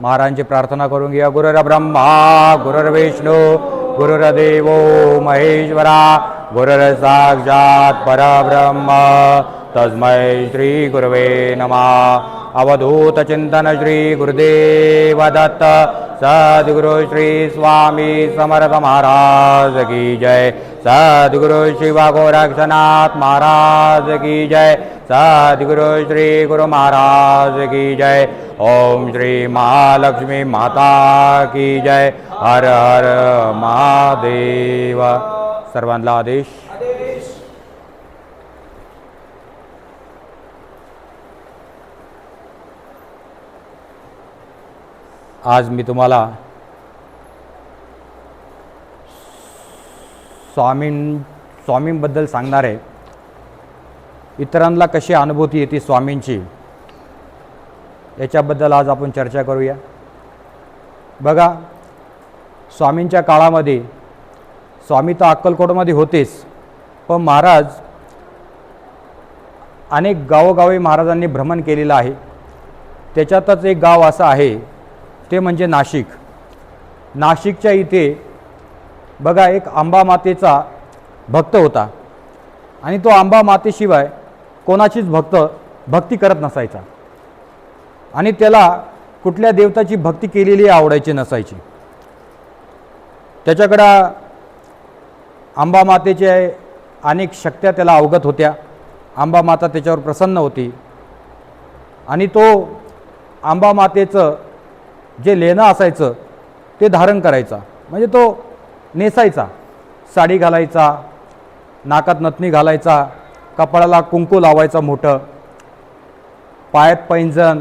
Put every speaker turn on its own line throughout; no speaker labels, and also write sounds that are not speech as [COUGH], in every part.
महाराजांची प्रार्थना करून घ्या. गुरुर ब्रह्मा गुरुर विष्णू गुरुर्देवो महेश्वरा गुरुर साक्षात परब्रह्म. तस्मै श्री गुरवे नमः. अवधूत चिंतन श्री गुरुदेव दत्त सद्गुरु श्री स्वामी समर्थ महाराज की जय। सद्गुरु शिवा गोरक्षनाथ महाराज की जय। सद्गुरु श्री गुरु महाराज की जय। ओम श्री महालक्ष्मी माता की जय। हर हर महादेव। आदेश आज मी तुम्हाला स्वामीं स्वामींबद्दल सांगणार आहे. इतरांना कशी अनुभूती येते स्वामींची याच्याबद्दल आज आपण चर्चा करूया. बघा स्वामींच्या काळामध्ये स्वामी तर अक्कलकोटमध्ये होतेच पण महाराज अनेक गावोगावी महाराजांनी भ्रमण केलेलं आहे. त्याच्यातच एक गाव असं आहे ते म्हणजे नाशिक. नाशिकच्या इथे बघा एक आंबा मातेचा भक्त होता. आणि तो आंबा मातेशिवाय कोणाचीच भक्त भक्ती करत नसायचा. आणि त्याला कुठल्या देवताची भक्ती केलेली आवडायची नसायची. त्याच्याकडं आंबा मातेचे अनेक शक्त्या त्याला अवगत होत्या. आंबा माता त्याच्यावर प्रसन्न होती. आणि तो आंबा मातेचं जे लेणं असायचं ते धारण करायचा. म्हणजे तो नेसायचा. साडी घालायचा नाकात नथनी घालायचा कपाळाला कुंकू लावायचा मोठं पायात पैंजण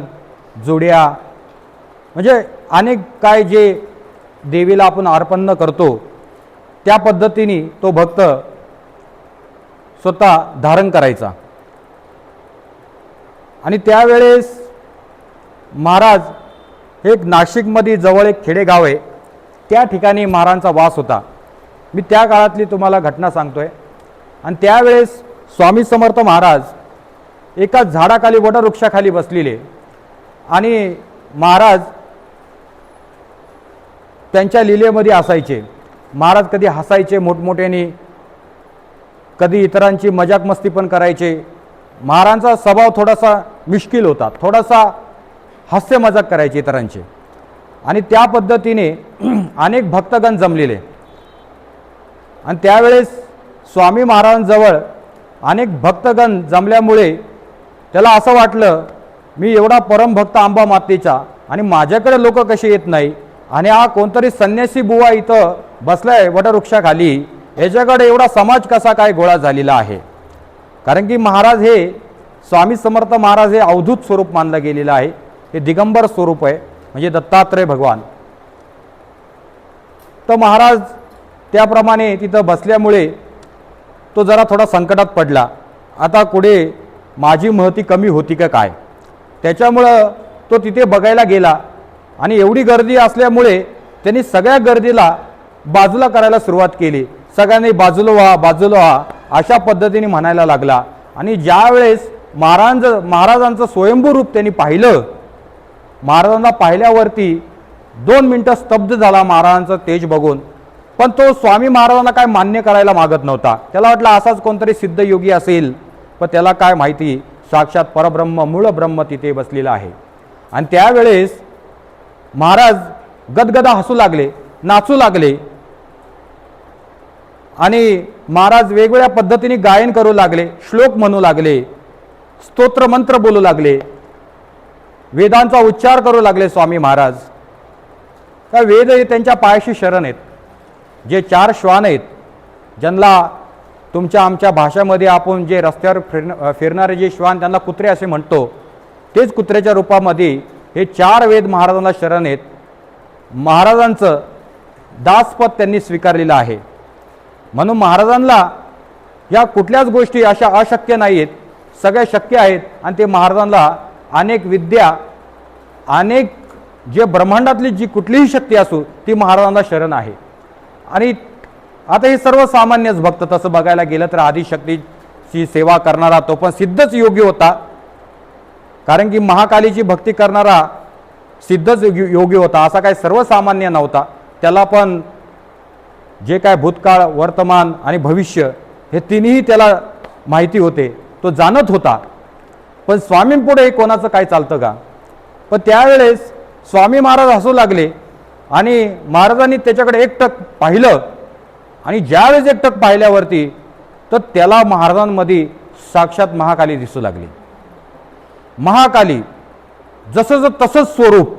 जुड्या. म्हणजे अनेक काय जे देवीला आपण अर्पण करतो त्या पद्धतीने तो भक्त स्वतः धारण करायचा. आणि त्यावेळेस महाराज एक नाशिकमध्ये जवळ एक खेडेगाव आहे. त्या ठिकाणी महाराजांचा वास होता. मी त्या काळातली तुम्हाला घटना सांगतो आहे आणि त्यावेळेस स्वामी समर्थ महाराज एका झाडाखाली वटवृक्षाखाली बसलेले. आणि महाराज त्यांच्या लिलेमध्ये असायचे. महाराज कधी हसायचे मोठमोठ्याने. कधी इतरांची मजाक मस्ती पण करायचे. महाराजांचा स्वभाव थोडासा मिश्किल होता. थोडासा हास्य मजाक करायचे इतरांचे. आणि त्या पद्धतीने [CLEARS THROAT] अनेक भक्तगण जमलेले. आणि त्यावेळेस स्वामी महाराजांजवळ अनेक भक्तगण जमल्यामुळे त्याला असं वाटलं मी एवढा परमभक्त आंबा मातेचा आणि माझ्याकडे लोक कसे येत नाही? आणि हा कोणतरी संन्यासी बुवा इथं बसलाय वटवृक्षाखाली. याच्याकडे एवढा समाज कसा काय गोळा झालेला आहे? कारण की महाराज हे स्वामी समर्थ महाराज हे अवधूत स्वरूप मानलं गेलेलं आहे. हे दिगंबर स्वरूप आहे म्हणजे दत्तात्रय भगवान. तर महाराज त्याप्रमाणे तिथं बसल्यामुळे तो जरा थोडा संकटात पडला. आता पुढे माझी महती कमी होती का काय? त्याच्यामुळं तो तिथे बघायला गेला आणि एवढी गर्दी असल्यामुळे त्यांनी सगळ्या गर्दीला बाजूला करायला सुरुवात केली. सगळ्यांनी बाजूला व्हा बाजूला व्हा अशा पद्धतीने म्हणायला लागला. आणि ज्यावेळेस महाराज महाराजांचं स्वयंभू रूप त्यांनी पाहिलं महाराजांना पाहिल्यावरती दोन मिनटं स्तब्ध झाला महाराजांचं तेज बघून. पण तो स्वामी महाराजांना काय मान्य करायला मागत नव्हता. त्याला वाटलं असाच कोणतरी सिद्धयोगी असेल पण त्याला काय माहिती? साक्षात परब्रह्म मूळ ब्रह्म तिथे बसलेला आहे. आणि त्यावेळेस महाराज गदगदा हसू लागले नाचू लागले. आणि महाराज वेगवेगळ्या पद्धतीने गायन करू लागले श्लोक म्हणू लागले स्तोत्र मंत्र बोलू लागले. वेदांचा उच्चार करू लागले स्वामी महाराज. का वेद हे त्यांच्या पायाशी शरण आहेत. जे चार श्वान आहेत ज्यांना तुमच्या आमच्या भाषेमध्ये आपण जे रस्त्यावर फिरण फिरणारे जे श्वान त्यांना कुत्रे असे म्हणतो तेच कुत्र्याच्या रूपामध्ये हे चार वेद महाराजांना शरण आहेत. महाराजांचं दासपद त्यांनी स्वीकारलेलं आहे. म्हणून महाराजांना या कुठल्याच गोष्टी अशा अशक्य नाही आहेत सगळ्या शक्य आहेत आणि ते महाराजांना अनेक विद्या अनेक जे ब्रह्मांडातली जी कुठलीही शक्ती असो ती महाराजांना शरण आहे. आणि आता हे सर्वसामान्यच भक्त तसं बघायला गेलं तर आदिशक्तीची सेवा करणारा तो पण सिद्धच योग्य होता. कारण की महाकालीची भक्ती करणारा सिद्धच यो- योगी होता असा काही सर्वसामान्य नव्हता. त्याला पण जे काय भूतकाळ वर्तमान आणि भविष्य हे तिन्ही त्याला माहिती होते. तो जाणत होता. पण स्वामींपुढे कोणाचं काय चालतं का? पण त्यावेळेस स्वामी महाराज हसू लागले आणि महाराजांनी त्याच्याकडे एकटक पाहिलं आणि ज्यावेळेस एकटक पाहिल्यावरती तर त्याला महाराजांमध्ये साक्षात महाकाली दिसू लागली. महाकाली जसं तसंच स्वरूप.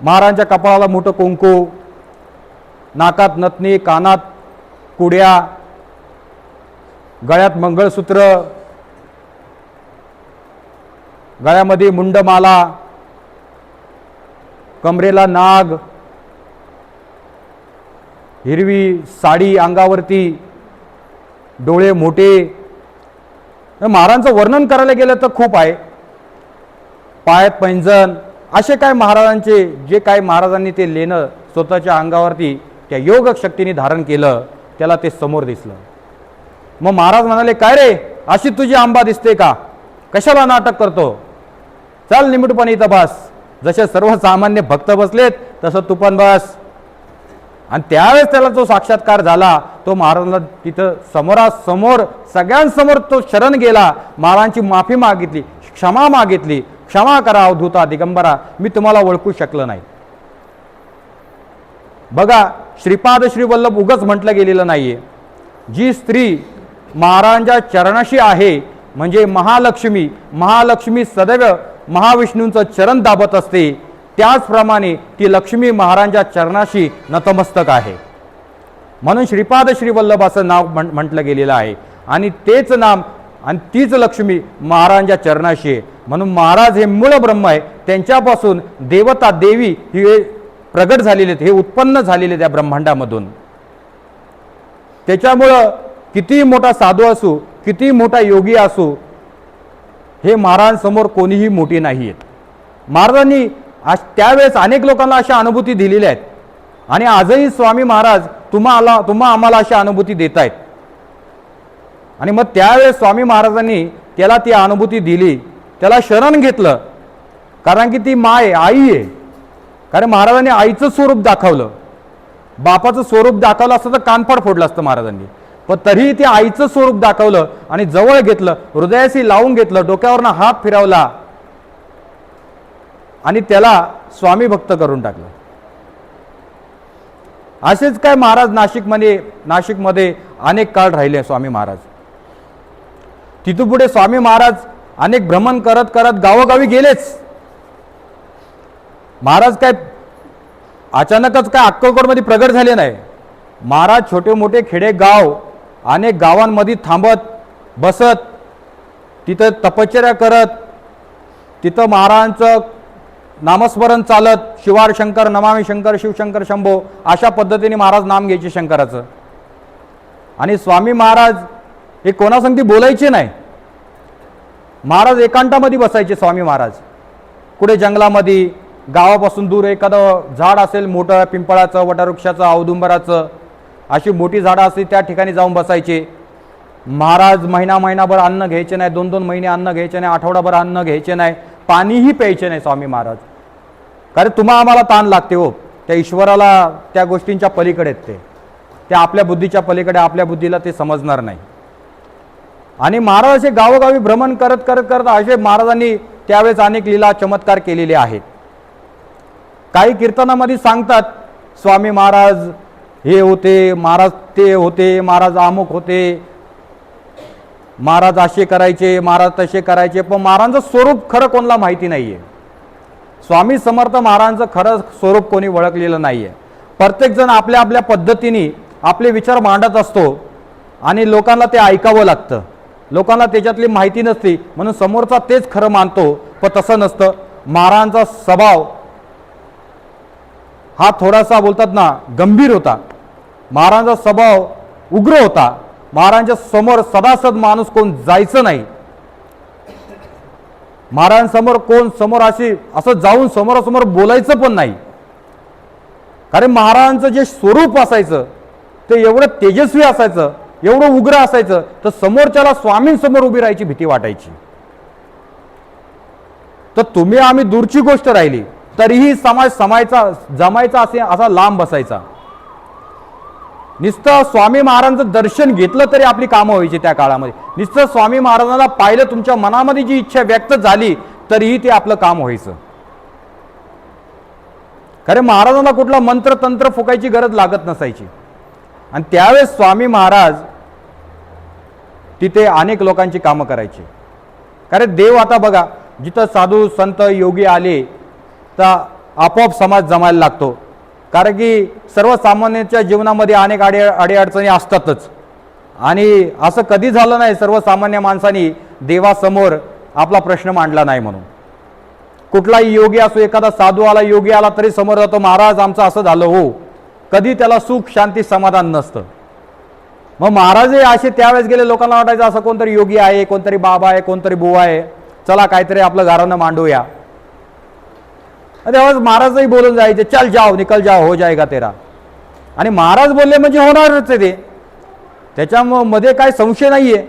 महाराजांच्या कपाळाला मोठं कुंकू नाकात नथनी कानात कुड्या गळ्यात मंगळसूत्र गळ्यामध्ये मुंडमाला कमरेला नाग हिरवी साडी अंगावरती डोळे मोठे. महाराजांचं वर्णन करायला गेलं तर खूप आहे. पायात पैंजण असे काय महाराजांचे जे काय महाराजांनी ते लेणं स्वतःच्या अंगावरती त्या योग शक्तीने धारण केलं त्याला ते समोर दिसलं. मग महाराज म्हणाले काय रे अशी तुझी आंबा दिसते का? कशाला नाटक करतो? चल निमूटपणे इथं बस. जसे सर्वसामान्य भक्त बसलेत तसं तू पण बस. आणि त्यावेळेस त्याला जो साक्षात्कार झाला तो महाराजांना तिथं समोरासमोर सगळ्यांसमोर तो शरण गेला. महाराजांची माफी मागितली क्षमा मागितली. क्षमा करा अवधूता दिगंबरा. मी तुम्हाला ओळखू शकलं नाही. बघा श्रीपाद श्रीवल्लभ उगच म्हटलं गेलेलं नाहीये. जी स्त्री महाराजांच्या चरणाशी आहे म्हणजे महालक्ष्मी. महालक्ष्मी सदैव महाविष्णूंचं चरण दाबत असते त्याचप्रमाणे ती लक्ष्मी महाराजांच्या चरणाशी नतमस्तक आहे. म्हणून श्रीपाद श्रीवल्लभ असं नाव म्हण म्हटलं गेलेलं आहे. आणि तेच नाम आणि तीच लक्ष्मी महाराजांच्या चरणाशी आहे. म्हणून महाराज हे मूळ ब्रह्म आहे. त्यांच्यापासून देवता देवी हे प्रगट झालेले आहेत हे उत्पन्न झालेले त्या ब्रह्मांडामधून. त्याच्यामुळं कितीही मोठा साधू असू कितीही मोठा योगी असू हे महाराजांसमोर कोणीही मोठी नाही आहेत. महाराजांनी आज त्यावेळेस अनेक लोकांना अशा अनुभूती दिलेल्या आहेत. आणि आजही स्वामी महाराज तुम्हाला तुम्हा आम्हाला अशा अनुभूती देत आहेत आणि मग त्यावेळेस स्वामी महाराजांनी त्याला ती अनुभूती दिली. त्याला शरण घेतलं. कारण की ती माय आई आहे. कारण महाराजांनी आईचं स्वरूप दाखवलं. बापाचं स्वरूप दाखवलं असतं तर कानफाड फोडलं असतं महाराजांनी. पण तरीही ते आईचं स्वरूप दाखवलं आणि जवळ घेतलं हृदयाशी लावून घेतलं डोक्यावरनं हात फिरवला. आणि त्याला स्वामी भक्त करून टाकलं. असेच काय महाराज नाशिकमध्ये नाशिकमध्ये अनेक काळ राहिले स्वामी महाराज. तिथून पुढे स्वामी महाराज अनेक भ्रमण करत करत गावोगावी गेलेच. महाराज काय अचानकच काय अक्कलकोटमध्ये प्रगट झाले नाही. महाराज छोटे मोठे खेडे गाव अनेक गावांमध्ये थांबत बसत तिथं तपश्चर्या करत तिथं महाराजांचं नामस्मरण चालत शिवार शंकर नमामी शंकर शिवशंकर शंभो अशा पद्धतीने महाराज नाम घ्यायचे शंकराचं. आणि स्वामी महाराज हे कोणासंगती बोलायचे नाही. महाराज एकांतामध्ये बसायचे स्वामी महाराज. कुठे जंगलामध्ये गावापासून दूर एखादं झाड असेल मोठं पिंपळाचं वटावृक्षाचं औदुंबराचं अशी मोठी झाडं असली त्या ठिकाणी जाऊन बसायचे. महाराज महिना महिनाभर अन्न घ्यायचे नाही दोन दोन महिने अन्न घ्यायचे नाही आठवडाभर अन्न घ्यायचे नाही पाणीही प्यायचे नाही स्वामी महाराज. कारण तुम्हा आम्हाला ताण लागते हो. त्या ईश्वराला त्या गोष्टींच्या पलीकडे आहेत ते. त्या आपल्या बुद्धीच्या पलीकडे आपल्या बुद्धीला ते समजणार नाही. आणि महाराज असे गावोगावी भ्रमण करत करत करत असे महाराजांनी त्यावेळेस अनेक लीला चमत्कार केलेले आहेत. काही कीर्तनामध्ये सांगतात स्वामी महाराज हे होते महाराज ते होते महाराज अमुक होते. महाराज असे करायचे महाराज तसे करायचे पण महाराजांचं स्वरूप खरं कोणाला माहिती नाही आहे स्वामी समर्थ महाराजांचं खरं स्वरूप कोणी ओळखलेलं आहे प्रत्येकजण आपल्या आपल्या पद्धतीने आपले विचार मांडत असतो आणि लोकांना ते ऐकावं लागतं. लोकांना त्याच्यातली माहिती नसते म्हणून समोरचा तेच खरं मानतो पण तसं नसतं. महाराजांचा स्वभाव हा थोडासा बोलतात ना गंभीर होता. महाराजांचा स्वभाव उग्र होता. महाराजांच्या समोर सदासद माणूस कोण जायचं नाही. महाराजांसमोर कोण समोर अशी असं जाऊन समोरासमोर बोलायचं पण नाही. कारण महाराजांचं जे स्वरूप असायचं ते एवढं तेजस्वी असायचं एवढं उग्र असायचं तर समोरच्याला स्वामींसमोर उभी राहायची भीती वाटायची. तर तुम्ही आम्ही दूरची गोष्ट राहिली तरीही समाज समायचा जमायचा असे असा लांब बसायचा. नुसतं स्वामी महाराजांचं दर्शन घेतलं तरी आपली कामं व्हायची त्या काळामध्ये. नुसतं स्वामी महाराजांना पाहिलं तुमच्या मनामध्ये जी इच्छा व्यक्त झाली तरीही ते आपलं काम व्हायचं. खरे महाराजांना कुठला मंत्र तंत्र फुकायची गरज लागत नसायची. आणि त्यावेळेस स्वामी महाराज तिथे अनेक लोकांची कामं करायचे. कारण देव आता बघा जिथं साधू संत योगी आले तर आपोआप समाज जमायला लागतो. कारण की सर्वसामान्यांच्या जीवनामध्ये अनेक अडी अडीअडचणी असतातच. आणि असं कधी झालं नाही सर्वसामान्य माणसांनी देवासमोर आपला प्रश्न मांडला नाही म्हणून. कुठलाही योगी असो एखादा साधू आला योगी आला तरी समोर जातो महाराज आमचं असं झालं हो. कधी त्याला सुख शांती समाधान नसतं. मग महाराजही असे त्यावेळेस गेले लोकांना वाटायचं असं कोणतरी योगी आहे कोणतरी बाबा आहे कोणतरी बुवा आहे. चला काहीतरी आपलं घरानं मांडूया. आणि तेव्हाच महाराजही बोलून जायचे चल जाओ निकल जाओ हो जाएगा तेरा. आणि महाराज बोलले म्हणजे होणारच आहे ते. त्याच्यामध्ये काय संशय नाही आहे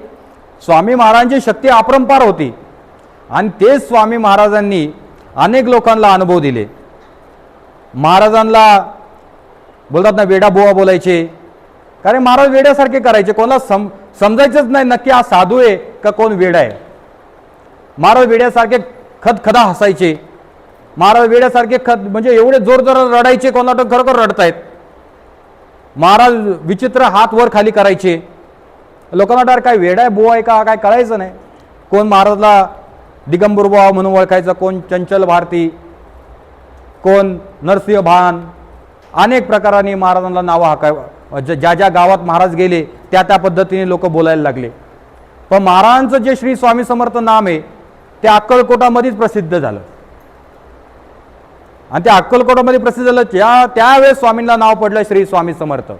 स्वामी महाराजांची शक्ती अपरंपार होती. आणि तेच स्वामी महाराजांनी अनेक लोकांना अनुभव दिले. महाराजांना बोलतात ना वेडा बुवा बोलायचे. कारण महाराज वेड्यासारखे करायचे. कोणाला सम समजायचंच नाही नक्की हा साधू आहे का कोण वेडा आहे. महाराज वेड्यासारखे खदखदा हसायचे. महाराज वेड्यासारखे खत म्हणजे एवढे जोर जोर रडायचे कोणाला खरोखर रडतायत. महाराज विचित्र हात वर खाली करायचे. लोकांना डार काय वेडा आहे बुवा आहे का? काय कळायचं नाही. कोण महाराजला दिगंबर बुवा म्हणून ओळखायचं कोण चंचल भारती कोण नरसिंह भान अनेक प्रकाराने महाराजांना नावं हाकाय ज्या ज्या गावात महाराज गेले त्या त्या पद्धतीने लोक बोलायला लागले. पण महाराजांचं जे श्री स्वामी समर्थ नाम आहे ते अक्कलकोटामध्येच प्रसिद्ध झालं. आणि त्या अक्कलकोटामध्ये प्रसिद्ध झालं. त्या त्यावेळेस स्वामींना नाव पडलं श्री स्वामी समर्थ.